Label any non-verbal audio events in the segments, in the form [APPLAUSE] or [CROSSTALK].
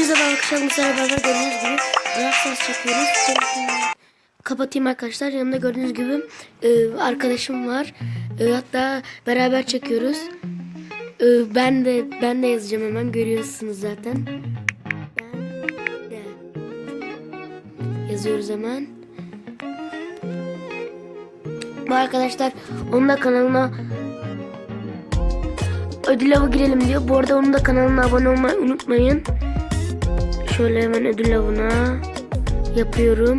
Hepinize merhaba arkadaşlar. Beraber gördüğünüz gibi Stars çekiyoruz. Kapatayım arkadaşlar. Yanımda gördüğünüz gibi e, arkadaşım var. E, hatta beraber çekiyoruz. E, ben de ben de yazacağım hemen. Görüyorsunuz zaten. Ben de yazıyoruz hemen. Bu arkadaşlar onun da kanalına ödül avı girelim diyor. Bu arada onun da kanalına abone olmayı unutmayın. Şöyle hemen ödül avına yapıyorum.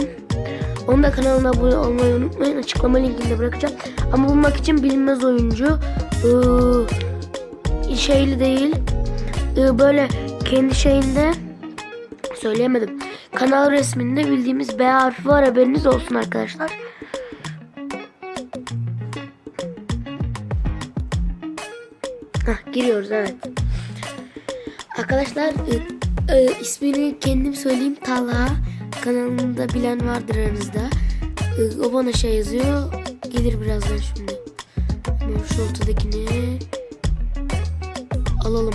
Onun da kanalına abone olmayı unutmayın. Açıklama linkini de bırakacağım. Ama bulmak için bilinmez oyuncu. Ee, şeyli değil. Ee, böyle kendi şeyinde söyleyemedim. Kanal resminde bildiğimiz B harfi var. Haberiniz olsun arkadaşlar. Hah, giriyoruz evet. Arkadaşlar e, e, ismini kendim söyleyeyim Talha. Kanalında bilen vardır aranızda. E, o bana şey yazıyor. Gelir birazdan şimdi. Hemen şu ortadakini alalım.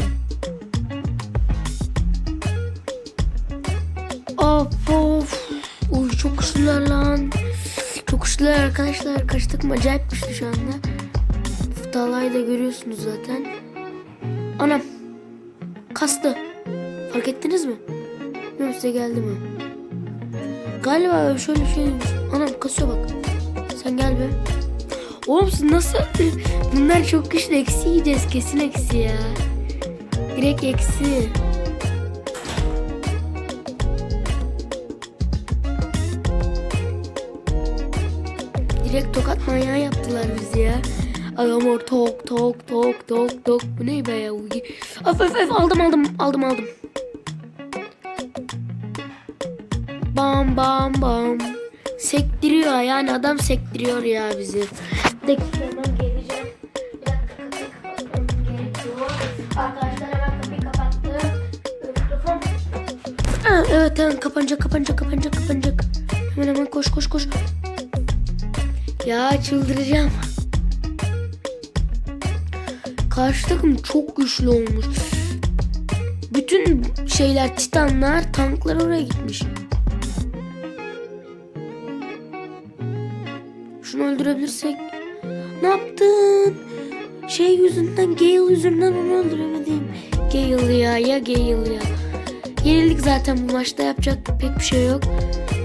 Of of. Uy çok güçlüler lan. Çok güçlüler arkadaşlar. Kaç takım acayip şu anda. Talha'yı da görüyorsunuz zaten. Anam. Kastı. Fark ettiniz mi? Bilmiyorum size geldi mi? Galiba şöyle şey. Anam kasıyor bak. Sen gel be. Oğlum siz nasıl? [LAUGHS] Bunlar çok güçlü. Eksi yiyeceğiz. Kesin eksi ya. Direkt eksi. Direkt tokat manyağı yaptılar bizi ya. Adamlar tok tok tok tok tok. Bu ne be ya? Öf öf öf aldım aldım aldım aldım. Bam bam bam. Sektiriyor yani adam sektiriyor ya bizi. Bir evet hemen kapanacak kapanacak kapanacak kapanacak. Hemen hemen koş koş koş. Ya çıldıracağım. Karşı takım çok güçlü olmuş. Bütün şeyler, titanlar, tanklar oraya gitmiş. Şunu öldürebilirsek. Ne yaptın? Şey yüzünden, Gale yüzünden onu öldüremedim. Gale ya, ya Gale ya. Yenildik zaten bu maçta yapacak pek bir şey yok.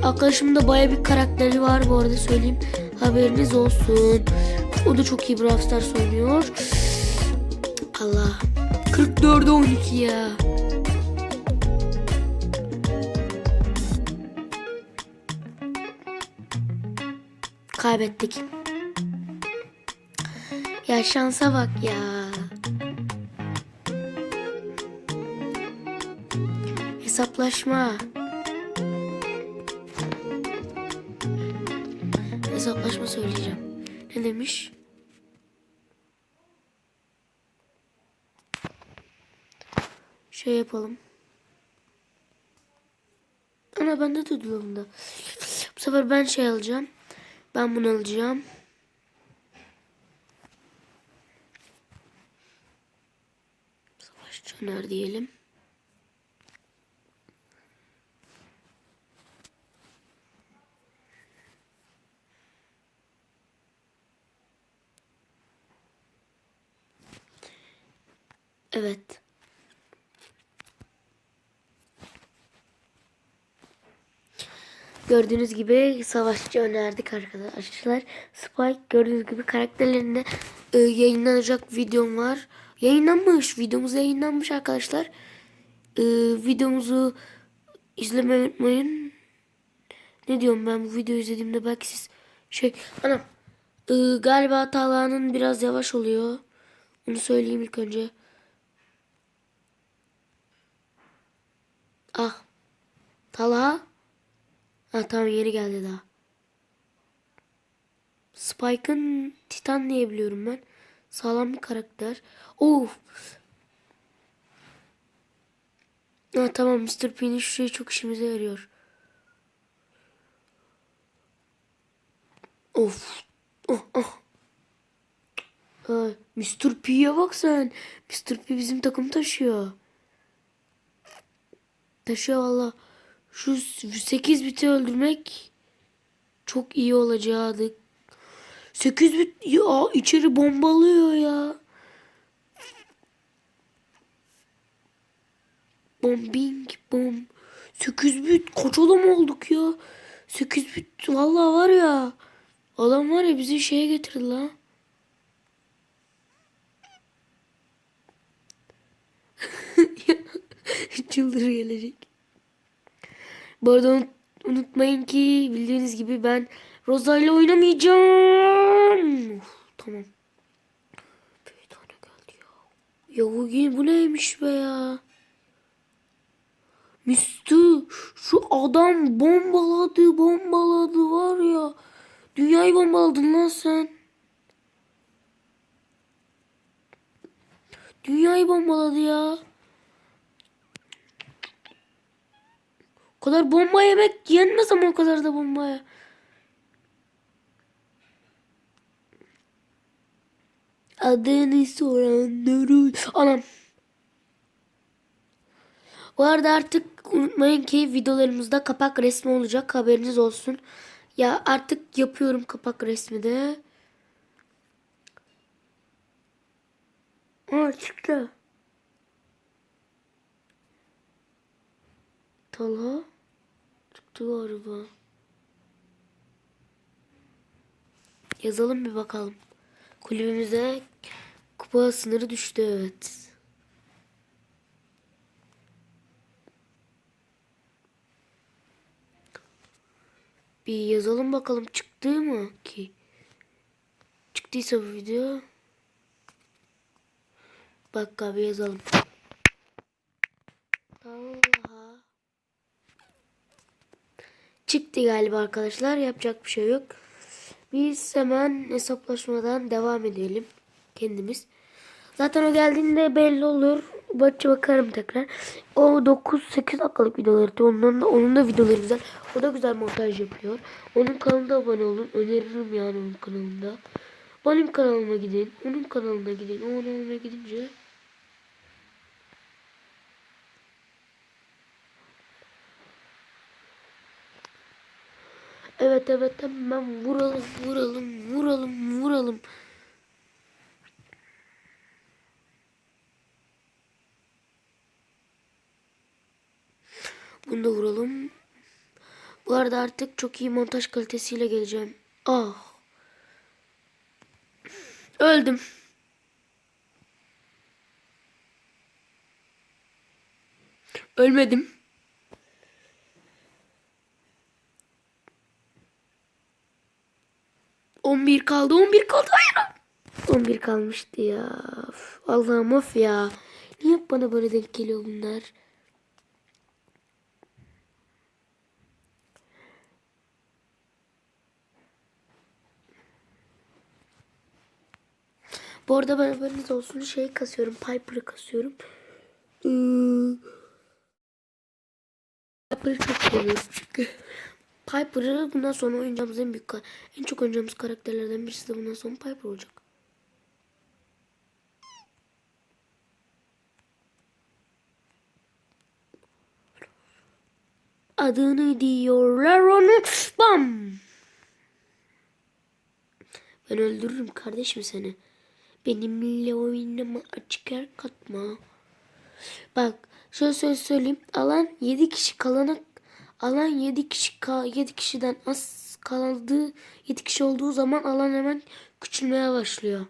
Arkadaşımda baya bir karakteri var bu arada söyleyeyim. Haberiniz olsun. O da çok iyi Brawl Stars oynuyor. Allah. 44 12 ya. Kaybettik. Ya şansa bak ya. Hesaplaşma. Hesaplaşma söyleyeceğim. Ne demiş? Şey yapalım. Ana bende de dolabında. Bu sefer ben şey alacağım. Ben bunu alacağım. Savaş Caner diyelim. Evet. Gördüğünüz gibi savaşçı önerdik arkadaşlar. Spike gördüğünüz gibi karakterlerinde e, yayınlanacak videom var. Yayınlanmış. Videomuz yayınlanmış arkadaşlar. E, videomuzu izlemeyi unutmayın. Ne diyorum ben bu videoyu izlediğimde belki siz şey anam e, galiba Talha'nın biraz yavaş oluyor. Onu söyleyeyim ilk önce. Ah. Talha. Ha tamam yeni geldi daha. Spike'ın Titan diye biliyorum ben. Sağlam bir karakter. Of. Ha tamam Mr. P'nin şu şey çok işimize yarıyor. Of. Oh, oh. Ha, Mr. P'ye bak sen. Mr. P bizim takım taşıyor. Taşıyor valla. Şu 8 biti öldürmek çok iyi olacaktı. 8 bit ya içeri bombalıyor ya. Bombing bom. 8 bit kaç adam olduk ya. 8 bit valla var ya. Adam var ya bizi şeye getirdi la. [LAUGHS] Çıldır gelecek. Bu arada unut- unutmayın ki bildiğiniz gibi ben Rosa ile oynamayacağım. Uf, tamam. Bir tane geldi ya. Ya bu, bu neymiş be ya? Müstü şu adam bombaladı bombaladı var ya. Dünyayı bombaladın lan sen. Dünyayı bombaladı ya. Kadar bomba yemek yenmez ama o kadar da bombaya. Adını soranları... Anam. Bu arada artık unutmayın ki videolarımızda kapak resmi olacak. Haberiniz olsun. Ya artık yapıyorum kapak resmi de. Aa çıktı. Talha. Çıktı galiba. Yazalım bir bakalım. Kulübümüze kupa sınırı düştü evet. Bir yazalım bakalım çıktı mı ki? Çıktıysa bu video. Bak abi yazalım. Talha. Çıktı galiba arkadaşlar. Yapacak bir şey yok. Biz hemen hesaplaşmadan devam edelim. Kendimiz. Zaten o geldiğinde belli olur. Bakça bakarım tekrar. O 9-8 dakikalık videoları. Onun da, onun da videoları güzel. O da güzel montaj yapıyor. Onun kanalına abone olun. Öneririm yani onun kanalında. Benim kanalıma gidin. Onun kanalına gidin. Onun kanalına gidince Evet evet hemen vuralım vuralım vuralım vuralım. Bunu da vuralım. Bu arada artık çok iyi montaj kalitesiyle geleceğim. Ah. Öldüm. Ölmedim. On bir kaldı. On bir kaldı. Hayır. On bir kalmıştı ya. Allah'ım of ya. Niye bana böyle denk geliyor bunlar? Bu arada ben haberiniz olsun şey kasıyorum. Piper'ı kasıyorum. Piper'ı çok seviyorum çünkü. Piper'ı bundan sonra oynayacağımız en büyük en çok oynayacağımız karakterlerden birisi de bundan sonra Piper olacak. Adını diyorlar onu. Bam. Ben öldürürüm kardeşim seni. Benimle oynama açık yer katma. Bak şöyle söyle söyleyeyim. Alan 7 kişi kalana alan 7 kişi ka 7 kişiden az kaldığı 7 kişi olduğu zaman alan hemen küçülmeye başlıyor.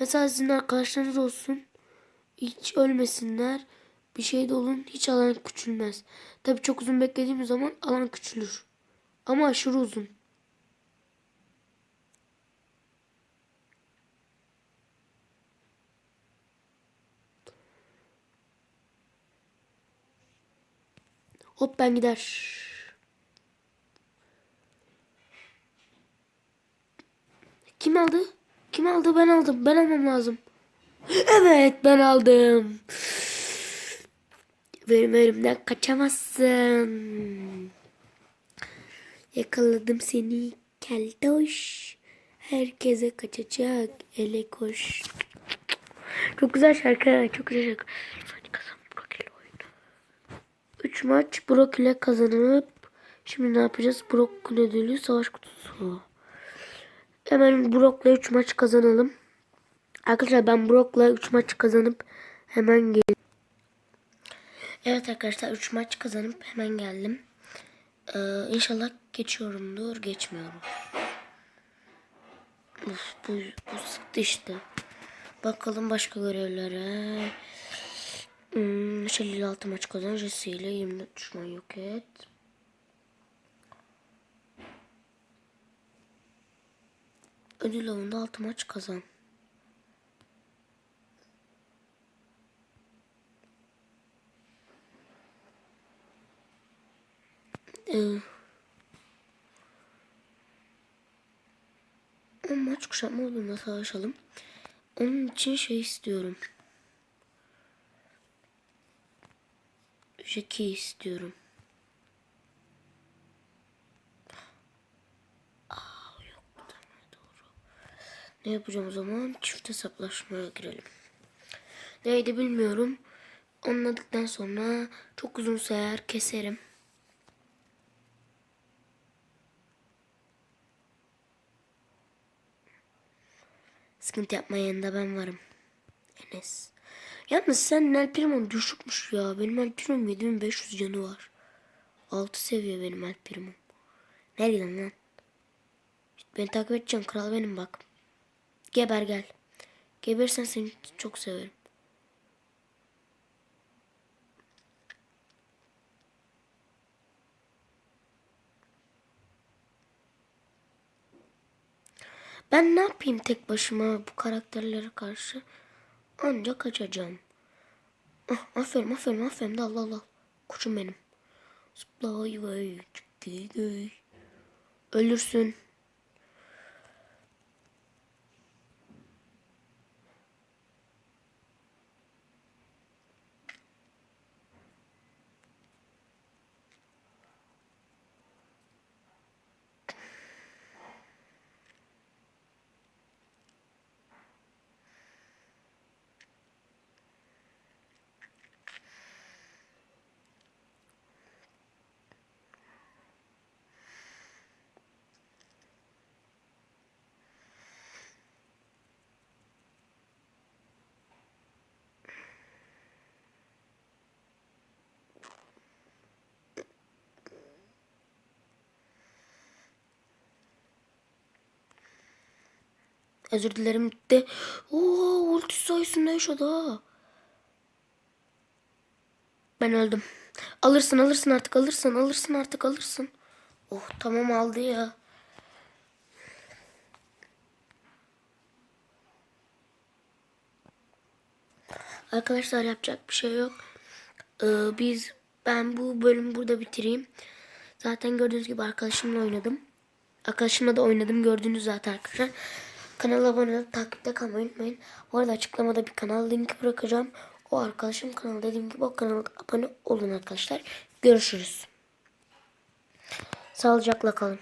Mesela sizin arkadaşlarınız olsun. Hiç ölmesinler. Bir şey de olun hiç alan küçülmez. Tabi çok uzun beklediğimiz zaman alan küçülür. Ama aşırı uzun. Hop ben gider. Kim aldı? Kim aldı? Ben aldım. Ben almam lazım. Evet ben aldım. Benim elimden kaçamazsın. Yakaladım seni keltoş. Herkese kaçacak ele koş. Çok güzel şarkı. Çok güzel şarkı. 3 maç Brock ile kazanıp şimdi ne yapacağız? Brock'un ödülü savaş kutusu. Hemen Brock'la 3 maç kazanalım. Arkadaşlar ben Brock'la 3 maç kazanıp hemen geldim. Evet arkadaşlar 3 maç kazanıp hemen geldim. Ee, inşallah geçiyorumdur. Geçmiyorum. Uf, bu, bu sıktı işte. Bakalım başka görevlere. Hmm, Shelly ile 6 maç kazan. Jesse ile 24 düşman yok et. Ödül avında 6 maç kazan. Ee, maç kuşatma olduğunda savaşalım. Onun için şey istiyorum. Jackie istiyorum. Aa, yok bu da doğru. Ne yapacağım o zaman? Çift hesaplaşmaya girelim. Neydi bilmiyorum. Anladıktan sonra çok uzun seher keserim. Sıkıntı yapma yanında ben varım. Enes. Yalnız sen El Primo'm düşükmüş ya. Benim El Primo'm 7500 canı var. 6 seviye benim El Primo'm. Nereden lan? Beni takip edeceksin kral benim bak. Geber gel. Gebersen seni çok severim. Ben ne yapayım tek başıma bu karakterlere karşı? Ancak kaçacağım. Ah, aferin aferin aferin de Allah Allah. Koçum benim. Zıplay vay çıkı göy. Ölürsün. Özür dilerim de. Oo ulti sayesinde yaşadı ha. Ben öldüm. Alırsın alırsın artık alırsın alırsın artık alırsın. Oh tamam aldı ya. Arkadaşlar yapacak bir şey yok. Ee, biz ben bu bölümü burada bitireyim. Zaten gördüğünüz gibi arkadaşımla oynadım. Arkadaşımla da oynadım gördüğünüz zaten arkadaşlar. Kanala abone olup takipte kalmayı unutmayın. Bu arada açıklamada bir kanal linki bırakacağım. O arkadaşım kanalı dediğim gibi o kanala abone olun arkadaşlar. Görüşürüz. Sağlıcakla kalın.